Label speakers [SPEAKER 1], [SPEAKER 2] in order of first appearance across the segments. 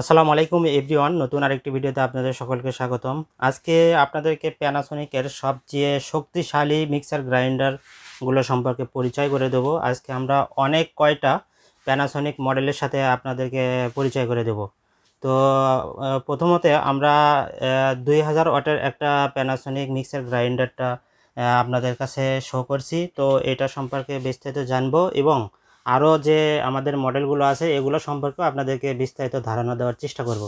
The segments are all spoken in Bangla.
[SPEAKER 1] আসসালামু আলাইকুম এভরিওয়ান, নতুন আরেকটি ভিডিওতে আপনাদের সকলকে স্বাগতম। আজকে আপনাদেরকে প্যানাসোনিকের সবচেয়ে শক্তিশালী মিক্সার গ্রাইন্ডারগুলো সম্পর্কে পরিচয় করে দেবো। আজকে আমরা অনেক কয়টা প্যানাসোনিক মডেলের সাথে আপনাদেরকে পরিচয় করে দেব। তো প্রথমত আমরা দুই হাজার ওয়াটের একটা প্যানাসোনিক মিক্সার গ্রাইন্ডারটা আপনাদের কাছে শো করছি। তো, এটা সম্পর্কে বিস্তারিত জানব এবং আরও যে আমাদের মডেলগুলো আছে এগুলো সম্পর্কেও আপনাদেরকে বিস্তারিত ধারণা দেওয়ার চেষ্টা করব।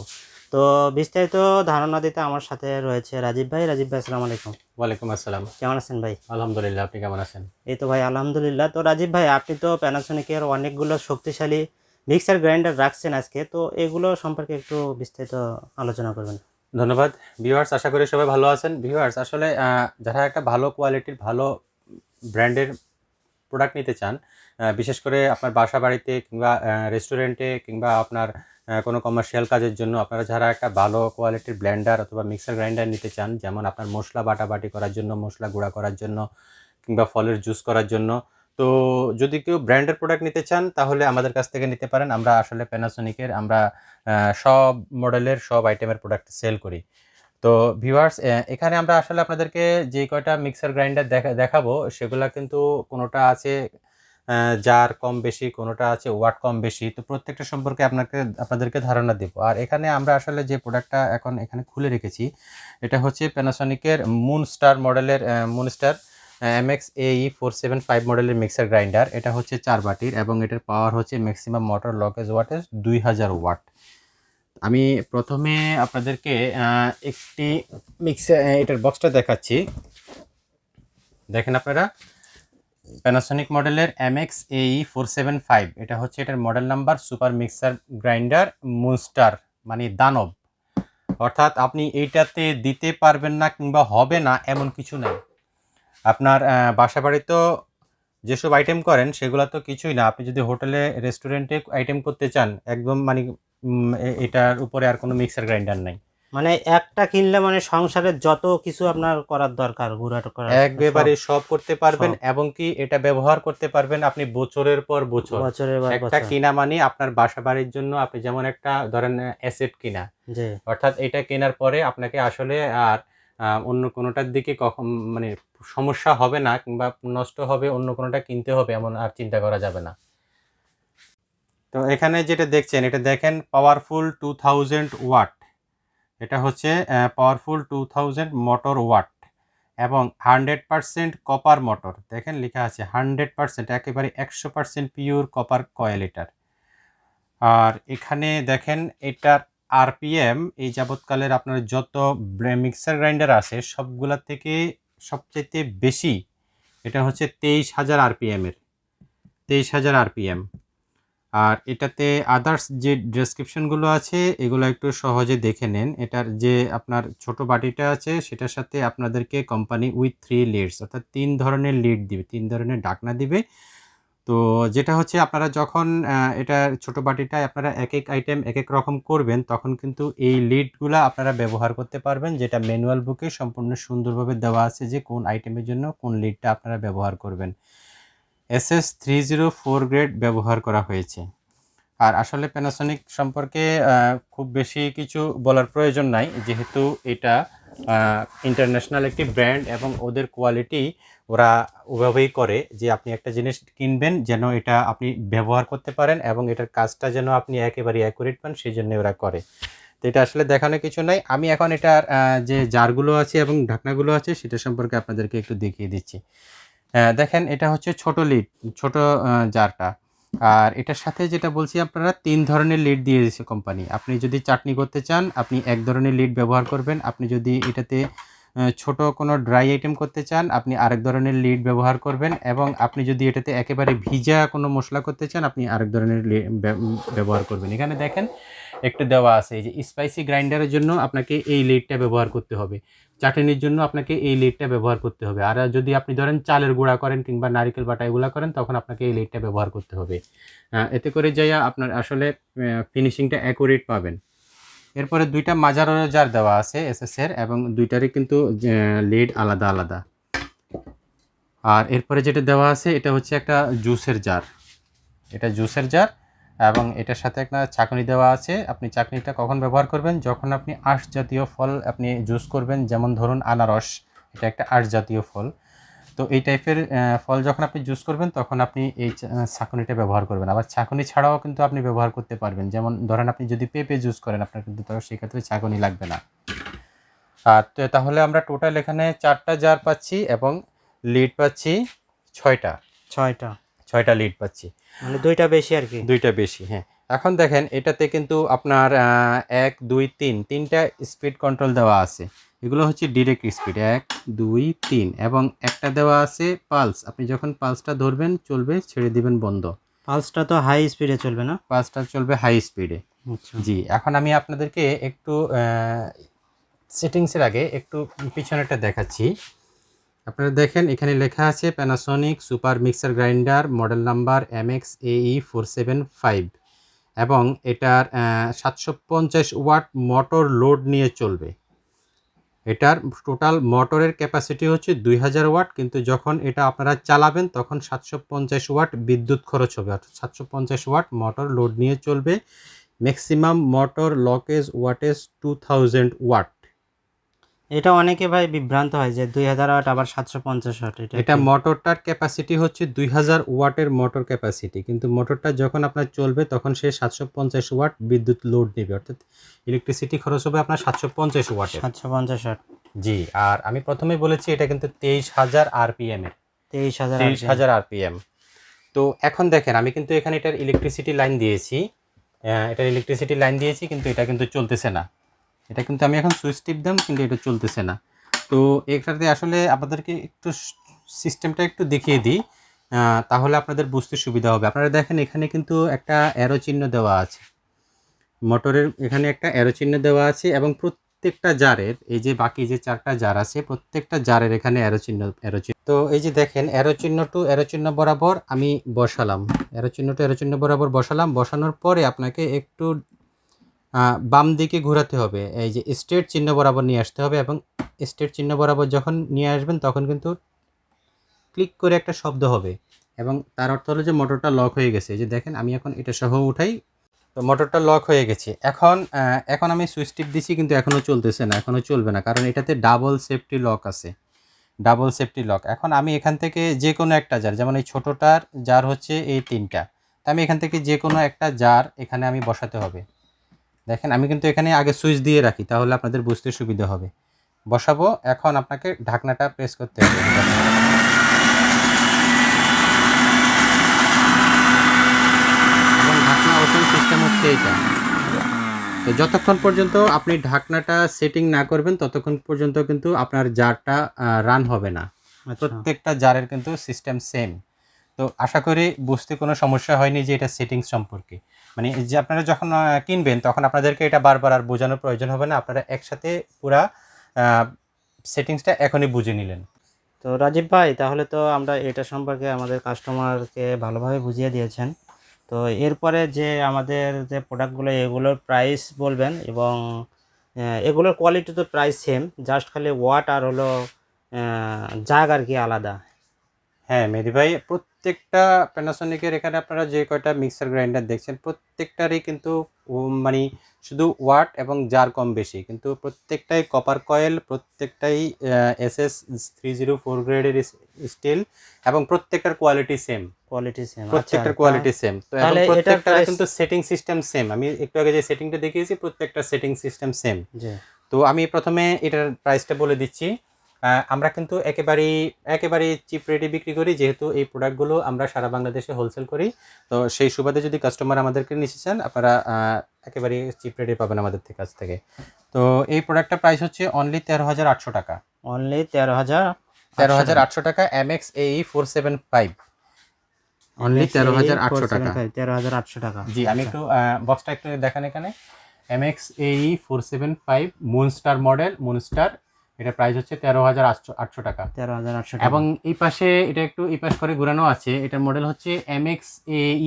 [SPEAKER 1] তো বিস্তারিত ধারণা দিতে আমার সাথে রয়েছে রাজীব ভাই। রাজীব ভাই আসসালামু আলাইকুম।
[SPEAKER 2] ওয়ালাইকুম আসসালাম।
[SPEAKER 1] কেমন আছেন ভাই?
[SPEAKER 2] আলহামদুলিল্লাহ আপনি কেমন আছেন?
[SPEAKER 1] এই তো ভাই আলহামদুলিল্লাহ। তো রাজীব ভাই আপনি তো প্যানাসোনিকের অনেকগুলো শক্তিশালী মিক্সার গ্রাইন্ডার রাখছেন আজকে। তো এগুলো সম্পর্কে একটু বিস্তারিত আলোচনা করবেন।
[SPEAKER 2] ধন্যবাদ। ভিউয়ার্স আশা করি সবাই ভালো আছেন। ভিউয়ার্স আসলে যারা একটা ভালো কোয়ালিটির ভালো ব্র্যান্ডের প্রোডাক্ট নিতে চান বিশেষ করে আপনার বাসা বাড়িতে কিংবা রেস্টুরেন্টে কিংবা আপনার কোনো কমার্শিয়াল কাজের জন্য আপনারা যারা একটা ভালো কোয়ালিটির ব্লেন্ডার অথবা মিক্সার গ্রাইন্ডার নিতে চান, যেমন আপনার মশলা বাটাবাটি করার জন্য, মশলা গুঁড়া করার জন্য কিংবা ফলের জুস করার জন্য, তো যদি কেউ ব্র্যান্ডের প্রোডাক্ট নিতে চান, তাহলে আমাদের কাছ থেকে নিতে পারেন। আমরা আসলে প্যানাসোনিকের আমরা সব মডেলের সব আইটেমের প্রোডাক্ট সেল করি। তো ভিউয়ার্স এখানে আমরা আসলে আপনাদেরকে যে কয়টা মিক্সার গ্রাইন্ডার দেখা, দেখাবো, সেগুলা কিন্তু কোনোটা আছে জার কম বেশি, কোনোটা আছে ওয়াট কম বেশি, তো প্রত্যেকটা সম্পর্কে আপনাকে, আপনাদেরকে ধারণা দেব। আর এখানে আমরা আসলে যে প্রোডাক্টটা এখন এখানে খুলে রেখেছি, এটা হচ্ছে প্যানাসনিকের মুন স্টার মডেলের মুন স্টার এমএক্স এই ফোর সেভেন ফাইভ মডেলের মিক্সার গ্রাইন্ডার এটা হচ্ছে চার বাটির এবং এটার পাওয়ার হচ্ছে ম্যাক্সিমাম মোটর লকেজ ওয়াটেজ দুই হাজার ওয়াট আমি প্রথমে আপনাদেরকে একটি মিক্সার এটার বক্সটা দেখাচ্ছি। দেখেন আপনারা প্যানাসনিক মডেলের এমএক্স এই ফোর সেভেন ফাইভ এটা হচ্ছে এটার model number super mixer grinder moonstar মানে দানব। অর্থাৎ আপনি এইটাতে দিতে পারবেন না কিংবা হবে না এমন কিছু নাই। আপনার বাসা বাড়িতেও যেসব আইটেম করেন, সেগুলো তো কিছুই না। আপনি যদি হোটেলে রেস্টুরেন্টে আইটেম করতে চান, একদম মানে এটার উপরে আর কোনো মিক্সার গ্রাইন্ডার নাই।
[SPEAKER 1] মানে একটা কিনলে মানে সংসারের যত কিছু আপনার করার দরকার গুড়াটো করার
[SPEAKER 2] একবারে সব করতে পারবেন এবং কি এটা ব্যবহার করতে পারবেন আপনি বছরের পর বছর।
[SPEAKER 1] বছরের পর
[SPEAKER 2] একটা কিনা মানে আপনার বাসা বাড়ির জন্য আপনি যেমন একটা ধরেন অ্যাসেট কিনা
[SPEAKER 1] জি।
[SPEAKER 2] অর্থাৎ এটা কেনার পরে আপনাকে আসলে আর অন্য কোনোটার দিকে কখন মানে সমস্যা হবে না কিংবা নষ্ট হবে অন্য কোনোটা কিনতে হবে এমন আর চিন্তা করা যাবে না। তো এখানে যেটা দেখছেন এটা দেখেন পাওয়ারফুল টু থাউজেন্ড ওয়াট এটা হচ্ছে powerful two thousand motor watt এবং হান্ড্রেড পারসেন্ট কপার মোটর দেখেন লেখা আছে হান্ড্রেড পারসেন্ট একেবারে একশো পারসেন্ট পিওর কপার কয়েল এটার। আর এখানে দেখেন এটার আরপিএম এই যাবৎকালের আপনার যত মিক্সার গ্রাইন্ডার আছে, সবগুলা থেকে সবচেয়ে বেশি এটা হচ্ছে তেইশ হাজার আরপিএমের তেইশ হাজার আরপিএম আর এটাতে আদার্স যে ডেসক্রিপশনগুলো আছে, এগুলো একটু সহজে দেখে নেন। এটার যে আপনার ছোট বাটিটা আছে, সেটার সাথে আপনাদেরকে কোম্পানি উইথ থ্রি লিডস অর্থাৎ তিন ধরনের লিড দিবে, তিন ধরনের ডাকনা দিবে। তো যেটা হচ্ছে, আপনারা যখন এটা ছোট বাটিটায় আপনারা এক এক আইটেম এক এক রকম করবেন, তখন কিন্তু এই লিডগুলা আপনারা ব্যবহার করতে পারবেন, যেটা ম্যানুয়াল বুকে সম্পূর্ণ সুন্দরভাবে দেওয়া আছে যে কোন আইটেমের জন্য কোন লিডটা আপনারা ব্যবহার করবেন। S S three zero four grade ব্যবহার করা হয়েছে। আর আসলে প্যানাসনিক সম্পর্কে খুব বেশি কিছু বলার প্রয়োজন নাই, যেহেতু এটা ইন্টারন্যাশনাল একটি ব্র্যান্ড এবং ওদের কোয়ালিটি ওরা ওভাবেই করে যে আপনি একটা জিনিস কিনবেন যেন এটা আপনি ব্যবহার করতে পারেন এবং এটার কাজটা যেন আপনি একেবারে অ্যাকুরেট পান, সেই জন্য ওরা করে। তো এটা আসলে দেখানোর কিছু নাই। আমি এখন এটার যে জারগুলো আছে এবং ঢাকনাগুলো আছে, সেটা সম্পর্কে আপনাদেরকে একটু দেখিয়ে দিচ্ছি। দেখেন এটা হচ্ছে ছোট লিড ছোট জারটা। আর এটার সাথে যেটা বলছি আপনারা, তিন ধরনের লিড দিয়ে দিয়েছে কোম্পানি আপনি যদি চাটনি করতে চান, আপনি এক ধরনের লিড ব্যবহার করবেন। আপনি যদি এটাতে ছোট কোনো ড্রাই আইটেম করতে চান, আপনি আরেক ধরনের লিড ব্যবহার করবেন এবং আপনি যদি এটাতে একেবারে ভিজা কোনো মশলা করতে চান, আপনি আরেক ধরনের ব্যবহার করবেন। এখানে দেখেন একটু দেওয়া আছে। যে স্পাইসি গ্রাইন্ডারের জন্য আপনাকে এই লিডটা ব্যবহার করতে হবে। চাটনির জন্য আপনাকে এই লিডটা ব্যবহার করতে হবে। আর যদি আপনি ধরেন চালের গুঁড়া করেন কিংবা নারিকেল বাটা এগুলা করেন, তখন আপনাকে এই লিডটা ব্যবহার করতে হবে। এতে করে যাইয়া আপনার আসলে ফিনিশিংটা অ্যাকুরেট পাবেন। এরপরে দুইটা মাজার জার দেওয়া আছে এস এর, এবং দুইটারই কিন্তু লিড আলাদা আলাদা। আর এরপরে যেটা দেওয়া আছে, এটা হচ্ছে একটা জুসের জার এটা জুসের জার এবং এটার সাথে একটা চাকনি দেওয়া আছে। আপনি চাকনিটা কখন ব্যবহার করবেন? যখন আপনি আঁশ জাতীয় ফল আপনি জুস করবেন, যেমন ধরুন আনারস, এটা একটা আঁশ জাতীয় ফল। তো এই টাইপের ফল যখন আপনি জুস করবেন, তখন আপনি এই ছাঁকুনিটা ব্যবহার করবেন। আবার ছাঁকুনি ছাড়াও কিন্তু আপনি ব্যবহার করতে পারবেন। যেমন ধরেন আপনি যদি পেঁপে জুস করেন, আপনার কিন্তু তখন সেক্ষেত্রে ছাঁকুনি লাগবে না। আর তো, তাহলে আমরা টোটাল এখানে চারটা জার পাচ্ছি এবং লিড পাচ্ছি ছয়টা।
[SPEAKER 1] ছয়টা।
[SPEAKER 2] ছয়টা লিড পাচ্ছি।
[SPEAKER 1] মানে দুইটা বেশি আর কি?
[SPEAKER 2] দুইটা বেশি হ্যাঁ। এখন দেখেন এটাতে কিন্তু আপনার এক দুই তিন তিনটা স্পিড কন্ট্রোল দেওয়া আছে। এগুলো হচ্ছে ডিরেক্ট স্পিড এক দুই তিন এবং একটা দেওয়া আছে পালস আপনি যখন পালসটা ধরবেন চলবে ছেড়ে দিবেন বন্ধ।
[SPEAKER 1] পালসটা তো হাই স্পিডে চলবে না?
[SPEAKER 2] পালসটা চলবে হাই স্পিডে
[SPEAKER 1] আচ্ছা।
[SPEAKER 2] জি এখন আমি আপনাদেরকে একটু সেটিংসের আগে একটু পিছনেরটা দেখাচ্ছি। আপনারা দেখেন, এখানে লেখা আছে Panasonic super mixer grinder model number M X এই ফোর সেভেন ফাইভ এবং এটার সাতশো পঞ্চাশ ওয়াট মোটর লোড নিয়ে চলবে। এটার টোটাল মোটরের ক্যাপাসিটি হচ্ছে দুই হাজার ওয়াট, কিন্তু যখন এটা আপনারা চালাবেন, তখন সাতশো পঞ্চাশ ওয়াট বিদ্যুৎ খরচ হবে। অর্থাৎ সাতশো পঞ্চাশ ওয়াট মোটর লোড নিয়ে চলবে। ম্যাক্সিমাম মোটর লকেজ ওয়াটেজ টু থাউজেন্ড ওয়াট
[SPEAKER 1] এটা অনেকে ভাই বিভ্রান্ত হয় যে দুই হাজার ওয়াট আবার সাতশো পঞ্চাশ ওয়াট এটা
[SPEAKER 2] এটা মোটরটার ক্যাপাসিটি হচ্ছে দুই হাজার ওয়াটের মোটর ক্যাপাসিটি কিন্তু মোটরটা যখন আপনার চলবে তখন সে সাতশো পঞ্চাশ ওয়াট বিদ্যুৎ লোড নেবে অর্থাৎ ইলেকট্রিসিটি খরচ হবে আপনার সাতশো পঞ্চাশ ওয়াট
[SPEAKER 1] সাতশো পঞ্চাশ ওয়াট।
[SPEAKER 2] জি আর আমি প্রথমে বলেছি এটা কিন্তু তেইশ হাজার আরপিএম এর।
[SPEAKER 1] তেইশ হাজার
[SPEAKER 2] তেইশ হাজার আরপিএম। তো এখন দেখেন আমি কিন্তু এখানে এটার ইলেকট্রিসিটি লাইন দিয়েছি। এটার ইলেকট্রিসিটি লাইন দিয়েছি কিন্তু এটা কিন্তু চলতেছে না। এটা কিন্তু আমি এখন সুইচ টিপ দাম কিন্তু এটা চলতেছে না। তো এটাতে আসলে আপনাদেরকে একটু সিস্টেমটা একটু দেখিয়ে দিই তাহলে আপনাদের বুঝতে সুবিধা হবে। আপনারা দেখেন এখানে কিন্তু একটা অ্যারো চিহ্ন দেওয়া আছে। মোটরের এখানে একটা অ্যারো চিহ্ন দেওয়া আছে এবং প্রত্যেকটা জারের, এই যে বাকি যে চারটা জার আছে, প্রত্যেকটা জারের এখানে অ্যারো চিহ্ন অ্যারো চিহ্ন। তো এই যে দেখেন, অ্যারো চিহ্ন টু অ্যারো চিহ্ন বরাবর আমি বসালাম। অ্যারো চিহ্ন টু অ্যারো চিহ্ন বরাবর বসালাম। বসানোর পরে আপনাকে একটু বাম দিকে ঘোরাতে হবে। এই যে স্টেট চিহ্ন বরাবর নিয়ে আসতে হবে এবং স্টেট চিহ্ন বরাবর যখন নিয়ে আসবেন তখন কিন্তু ক্লিক করে একটা শব্দ হবে এবং তার অর্থ হলো যে মোটরটা লক হয়ে গেছে। যে দেখেন, আমি এখন এটা সহ উঠাই, তো মোটরটা লক হয়ে গেছে। এখন এখন আমি সুইচ টিপ দিছি কিন্তু এখনও চলতেছে না এখনও চলবে না, কারণ এটাতে ডাবল সেফটি লক আছে। ডাবল সেফটি লক এখন আমি এখান থেকে যে কোনো একটা জার যেমন এই ছোটোটার জার হচ্ছে এই তিনটা, তা আমি এখান থেকে যে কোনো একটা জার এখানে আমি বসাতে হবে। দেখেন আমি কিন্তু এখানে আগে সুইচ দিয়ে রাখি তাহলে আপনাদের বুঝতে সুবিধা হবে। বসাবো এখন আপনাকে ঢাকনাটা প্রেস করতে হবে। এবং ঢাকনা ওপেন সিস্টেম হচ্ছে এইটা। তো যতক্ষণ পর্যন্ত আপনি ঢাকনাটা সেটিং না করবেন ততক্ষণ পর্যন্ত কিন্তু আপনার জারটা রান হবে না।
[SPEAKER 1] আচ্ছা।
[SPEAKER 2] প্রত্যেকটা জারের কিন্তু সিস্টেম সেম তো আশা করি বুঝতে কোনো সমস্যা হয়নি যে এটা সেটিংস সম্পর্কে। মানে যে আপনারা যখন কিনবেন তখন আপনাদেরকে এটা বারবার আর বোঝানোর প্রয়োজন হবে না। আপনারা একসাথে পুরা সেটিংসটা এখনই বুঝে নিলেন।
[SPEAKER 1] তো রাজীব ভাই তাহলে তো আমরা এটা সম্পর্কে আমাদের কাস্টমারকে ভালোভাবে বুঝিয়ে দিয়েছেন। তো এরপরে যে আমাদের যে প্রোডাক্টগুলো এগুলোর প্রাইস বলবেন এবং এগুলোর কোয়ালিটি তো প্রাইস সেম জাস্ট খালি ওয়াট আর হলো জাগ আর কি আলাদা।
[SPEAKER 2] হ্যাঁ মেদি ভাই প্রত্যেকটা প্যানাসোনিকের এখানে আপনারা যে কয়টা মিক্সার গ্রাইন্ডার দেখছেন প্রত্যেকটারই কিন্তু মানে শুধু ওয়াট এবং জার কম বেশি। কিন্তু প্রত্যেকটাই কপার কয়েল প্রত্যেকটাই S S three zero four গ্রেডের স্টিল এবং প্রত্যেকটার কোয়ালিটি সেম
[SPEAKER 1] কোয়ালিটি সেম
[SPEAKER 2] প্রত্যেকটার কোয়ালিটি সেম তো
[SPEAKER 1] তাহলে এটার
[SPEAKER 2] প্রত্যেকটার কিন্তু সেটিং সিস্টেম সেম আমি একটু আগে যে সেটিংটা দেখিয়েছি প্রত্যেকটা সেটিং সিস্টেম সেম তো আমি প্রথমে এটার প্রাইসটা বলে দিচ্ছি। আমরা কিন্তু একেবারেই একেবারেই চিপ রেটে বিক্রি করি যেহেতু এই প্রোডাক্টগুলো আমরা সারা বাংলাদেশে হোলসেল করি। তো সেই সুবাদে যদি কাস্টমার আমাদেরকে নিতে চান আপনারা আহ, একেবারেই চিপ রেটে পাবেন আমাদের থেকে কাছ থেকে। তো এই প্রোডাক্টটার প্রাইস হচ্ছে অনলি তেরো হাজার আটশো টাকা।
[SPEAKER 1] অনলি তেরো হাজার
[SPEAKER 2] তেরো হাজার আটশো টাকা M X A E four seven five only তেরো হাজার আটশো টাকা।
[SPEAKER 1] তেরো হাজার আটশো টাকা।
[SPEAKER 2] জি আমি একটু বক্সটা একটু দেখান এখানে। এম এক্স এই four seven five moonstar model moonstar এটা প্রাইস হচ্ছে তেরো হাজার আটশো আটশো টাকা।
[SPEAKER 1] তেরো হাজার আটশো
[SPEAKER 2] এবং এই পাশে এটা একটু এই পাশ করে ঘুরানো আছে এটার মডেল হচ্ছে এম এক্স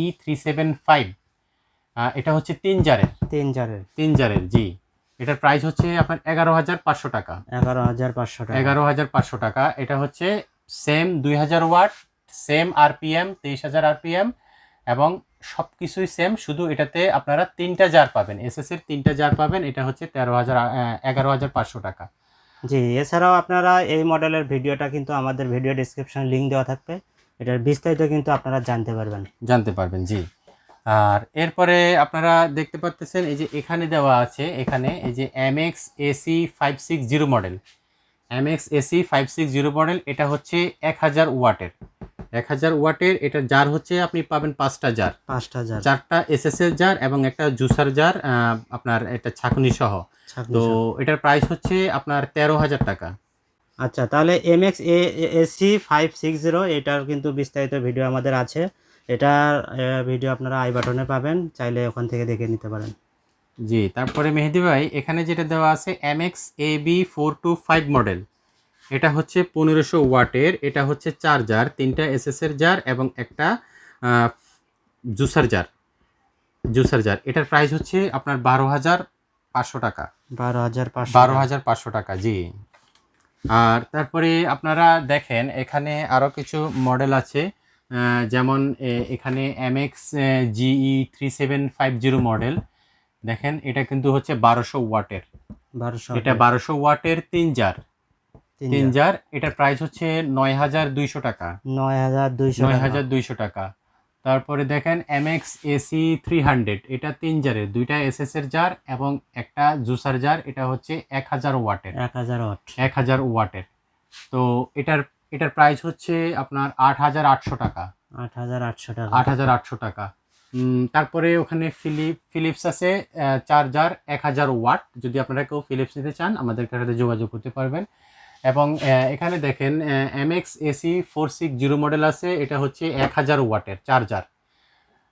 [SPEAKER 2] এই থ্রি সেভেন ফাইভ। এটা হচ্ছে তিন জারের।
[SPEAKER 1] তিন জারের।
[SPEAKER 2] তিন জারের জি। এটার প্রাইস হচ্ছে আপনার এগারো হাজার পাঁচশো টাকা।
[SPEAKER 1] এগারো হাজার পাঁচশো টাকা।
[SPEAKER 2] এগারো হাজার পাঁচশো টাকা। এটা হচ্ছে সেম দুই হাজার ওয়াট সেম আরপিএম তেইশ হাজার আরপিএম এবং সব কিছুই সেম শুধু এটাতে আপনারা তিনটা জার পাবেন। এসএস এর তিনটা জার পাবেন এটা হচ্ছে তেরো হাজার এগারো হাজার পাঁচশো টাকা।
[SPEAKER 1] জি, এছাড়াও আপনারা এই মডেলের ভিডিওটা কিন্তু আমাদের ভিডিও ডিসক্রিপশন লিঙ্ক দেওয়া থাকবে। এটার বিস্তারিত কিন্তু আপনারা জানতে পারবেন।
[SPEAKER 2] জানতে পারবেন, জি। আর এরপরে আপনারা দেখতে পাচ্ছেন এই যে এখানে দেওয়া আছে, এখানে এই যে M X AC five six zero model M X AC five six zero model এটা হচ্ছে এক হাজার ওয়াটের। এক হাজার ওয়াটের এটা জার হচ্ছে আপনি পাবেন পাঁচটা জার
[SPEAKER 1] পাঁচটা হাজার
[SPEAKER 2] চারটা এস এসএসএল জার এবং একটা জুসার জার আপনার এটা ছাঁকনি সহ। তো এটার প্রাইস হচ্ছে আপনার তেরো হাজার টাকা।
[SPEAKER 1] আচ্ছা তাহলে M X A AC five six zero এটার কিন্তু বিস্তারিত ভিডিও আমাদের আছে। এটার ভিডিও আপনারা আই বাটনে পাবেন চাইলে ওখান থেকে দেখে নিতে পারেন।
[SPEAKER 2] জি তারপরে মেহেদি ভাই এখানে যেটা দেওয়া আছে M X A B four two five model এটা হচ্ছে পনেরোশো ওয়াটের এটা হচ্ছে চার্জার তিনটা এসএসের জার এবং একটা জুসার জার। Juicer jar. এটার প্রাইস হচ্ছে আপনার বারো হাজার পাঁচশো টাকা।
[SPEAKER 1] বারো হাজার পাঁচশো
[SPEAKER 2] বারো হাজার পাঁচশো টাকা জি। আর তারপরে আপনারা দেখেন এখানে আরও কিছু মডেল আছে যেমন এখানে M X GE three seven five zero model দেখেন এটা কিন্তু হচ্ছে বারোশো ওয়াটের।
[SPEAKER 1] বারোশো
[SPEAKER 2] এটা বারোশো ওয়াটের তিন জার। তিন
[SPEAKER 1] তিন
[SPEAKER 2] জার এটার প্রাইস হচ্ছে নয় হাজার দুইশো টাকা।
[SPEAKER 1] নয় হাজার দুইশো
[SPEAKER 2] নয় হাজার দুইশো টাকা। তারপরে দেখেন M X AC three hundred এটা তিন জারের দুইটা এসএস এর জার এবং একটা জুসার জার এটা হচ্ছে এক হাজার ওয়াটের।
[SPEAKER 1] এক হাজার ওয়াট।
[SPEAKER 2] এক হাজার ওয়াটের। তো এটার এটার প্রাইস হচ্ছে আপনার আট হাজার আটশো টাকা।
[SPEAKER 1] আট হাজার আটশো টাকা।
[SPEAKER 2] আট হাজার আটশো টাকা। তারপরে ওখানে ফিলিপ ফিলিপস আছে চার্জার এক হাজার ওয়াট। যদি আপনারা কেউ ফিলিপস নিতে চান আমাদের সাথে যোগাযোগ করতে পারবেন। এবং এখানে দেখেন M X AC four six zero model আছে এটা হচ্ছে এক হাজার ওয়াটের চার্জার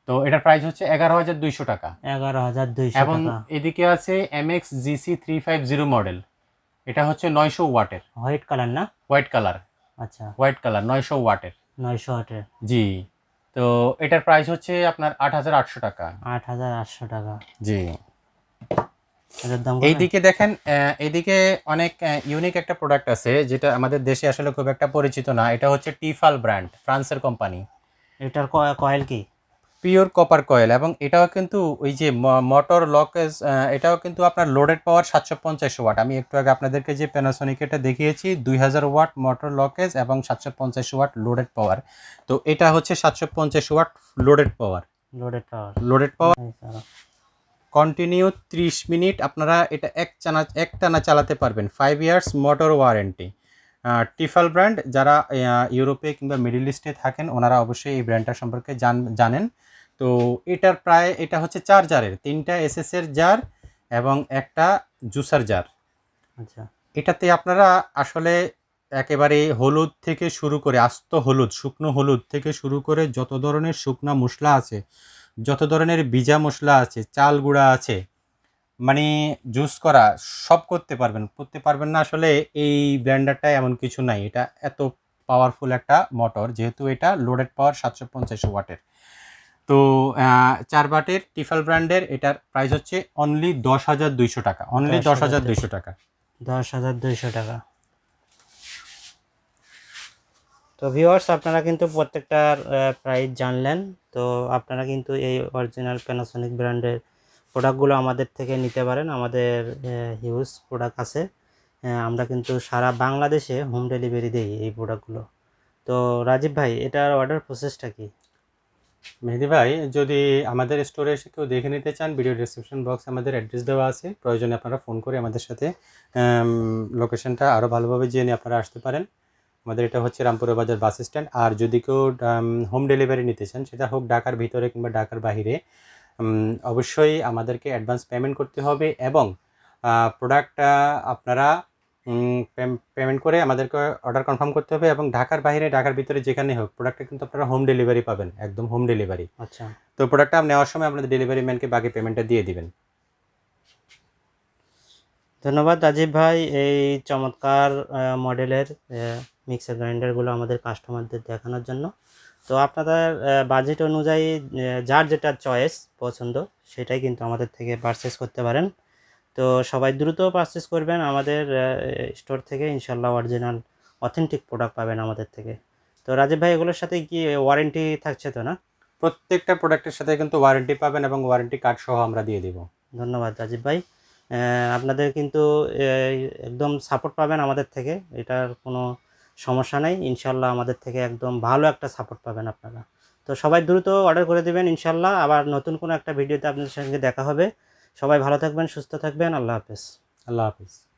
[SPEAKER 2] তো এটার প্রাইস হচ্ছে এগারো হাজার দুইশো টাকা।
[SPEAKER 1] এগারো হাজার দুইশো
[SPEAKER 2] এবং এদিকে আছে M X GC three five zero model এটা হচ্ছে নয়শো ওয়াটের।
[SPEAKER 1] হোয়াইট কালার না?
[SPEAKER 2] হোয়াইট কালার
[SPEAKER 1] আচ্ছা।
[SPEAKER 2] হোয়াইট কালার নয়শো ওয়াটের।
[SPEAKER 1] নয়শো ওয়াটের।
[SPEAKER 2] জি। তো এটার প্রাইস হচ্ছে আপনার আট হাজার আটশো টাকা।
[SPEAKER 1] আট হাজার আটশো টাকা।
[SPEAKER 2] জি। এইদিকে দেখেন আহ, এইদিকে অনেক ইউনিক একটা প্রোডাক্ট আছে যেটা আমাদের দেশে আসলে খুব একটা পরিচিত না। এটা হচ্ছে টিফাল ব্র্যান্ড ফ্রান্সের কোম্পানি
[SPEAKER 1] এটার কয়েল কি?
[SPEAKER 2] পিওর কপার কয়েল এবং এটাও কিন্তু ওই যে মোটর লকেজ এটাও কিন্তু আপনার লোডেড পাওয়ার সাতশো পঞ্চাশ ওয়াট আমি একটু আগে আপনাদেরকে যে প্যানাসোনিক এটা দেখিয়েছি দুই হাজার ওয়াট মোটর লকেজ এবং সাতশো পঞ্চাশ ওয়াট লোডেড পাওয়ার তো এটা হচ্ছে সাতশো পঞ্চাশ watt loaded power
[SPEAKER 1] loaded power
[SPEAKER 2] loaded power continue ত্রিশ মিনিট আপনারা এটা এক চানা এক টানা চালাতে পারবেন। Five years motor warranty Tefal brand যারা ইউরোপে কিংবা মিডল ইস্টে থাকেন ওনারা অবশ্যই এই ব্র্যান্ডটা সম্পর্কে জান জানেন। তো এটার প্রায় এটা হচ্ছে চার জারের তিনটা এসএস এর জার এবং একটা জুসার জার
[SPEAKER 1] আচ্ছা।
[SPEAKER 2] এটাতে আপনারা আসলে একেবারে হলুদ থেকে শুরু করে আস্ত হলুদ শুকনো হলুদ থেকে শুরু করে যত ধরনের শুকনা মশলা আছে যত ধরনের ভিজা মশলা আছে চাল গুঁড়া আছে মানে জুস করা সব করতে পারবেন। করতে পারবেন না আসলে এই ব্লেন্ডারটা এমন কিছু নাই। এটা এত পাওয়ারফুল একটা মোটর যেহেতু এটা লোডেড পাওয়ার সাতশো পঞ্চাশ ওয়াটের। তো চার বাটের টিফাল ব্র্যান্ডের এটার প্রাইস হচ্ছে অনলি দশ হাজার দুইশো টাকা। অনলি দশ হাজার দুইশো। টাকা।
[SPEAKER 1] দশ হাজার দুইশো টাকা। তো ভিউয়ার্স আপনারা কিন্তু প্রত্যেকটার প্রাইস জানলেন। তো আপনারা কিন্তু এই অরিজিনাল প্যানাসোনিক ব্র্যান্ডের প্রোডাক্টগুলো আমাদের থেকে নিতে পারেন। আমাদের হিউজ প্রোডাক্ট আছে। আমরা কিন্তু সারা বাংলাদেশে হোম ডেলিভারি দিই এই প্রোডাক্টগুলো তো রাজীব ভাই, এটার অর্ডার প্রসেসটা কি?
[SPEAKER 2] মেহেদি ভাই, যদি আমাদের স্টোরে এসে কেউ দেখে নিতে চান ভিডিও ডিসক্রিপশন বক্স আমাদের অ্যাড্রেস দেওয়া আছে। প্রয়োজনে আপনারা ফোন করে আমাদের সাথে লোকেশনটা আরও ভালোভাবে জেনে আপনারা আসতে পারেন। আমাদের এটা হচ্ছে রামপুরা বাজার বাস স্ট্যান্ড। আর যদি কেউ হোম ডেলিভারি নিতে চান সেটা হোক ঢাকার ভিতরে কিংবা ঢাকার বাহিরে অবশ্যই আমাদেরকে অ্যাডভান্স পেমেন্ট করতে হবে এবং প্রোডাক্টটা আপনারা পেমেন্ট করে আমাদেরকে অর্ডার কনফার্ম করতে হবে এবং ঢাকার বাইরে ঢাকার ভিতরে যেখানে হোক প্রোডাক্টটা কিন্তু আপনারা হোম ডেলিভারি পাবেন একদম হোম ডেলিভারি
[SPEAKER 1] আচ্ছা।
[SPEAKER 2] তো প্রোডাক্টটা নেওয়ার সময় আপনাদের ডেলিভারি ম্যানকে বাকি পেমেন্টটা দিয়ে দিবেন।
[SPEAKER 1] ধন্যবাদ রাজীব ভাই এই চমৎকার মডেলের মিক্সার গ্রাইন্ডারগুলো আমাদের কাস্টমারদের দেখানোর জন্য। তো আপনাদের বাজেট অনুযায়ী যার যেটা চয়েস পছন্দ সেটাই কিন্তু আমাদের থেকে পারচেস করতে পারেন। তো সবাই দ্রুত পারচেস করবেন। আমাদের স্টোর থেকে ইনশাল্লাহ অরিজিনাল অথেন্টিক প্রোডাক্ট পাবেন আমাদের থেকে। তো রাজীব ভাই এগুলোর সাথে কি ওয়ারেন্টি থাকছে তো না?
[SPEAKER 2] প্রত্যেকটা প্রোডাক্টের সাথে কিন্তু ওয়ারেন্টি পাবেন এবং ওয়ারেন্টি কার্ড সহ আমরা দিয়ে দিব।
[SPEAKER 1] ধন্যবাদ রাজীব ভাই। আপনাদের কিন্তু একদম সাপোর্ট পাবেন আমাদের থেকে। এটার কোনো সমস্যা নেই, ইনশাল্লাহ আমাদের থেকে একদম ভালো একটা সাপোর্ট পাবেন আপনারা। তো সবাই দ্রুত অর্ডার করে দেবেন, ইনশাল্লাহ। আবার নতুন কোনো একটা ভিডিওতে আপনাদের সঙ্গে দেখা হবে। সবাই ভালো থাকবেন, সুস্থ থাকবেন। আল্লাহ হাফেজ।
[SPEAKER 2] আল্লাহ হাফিজ।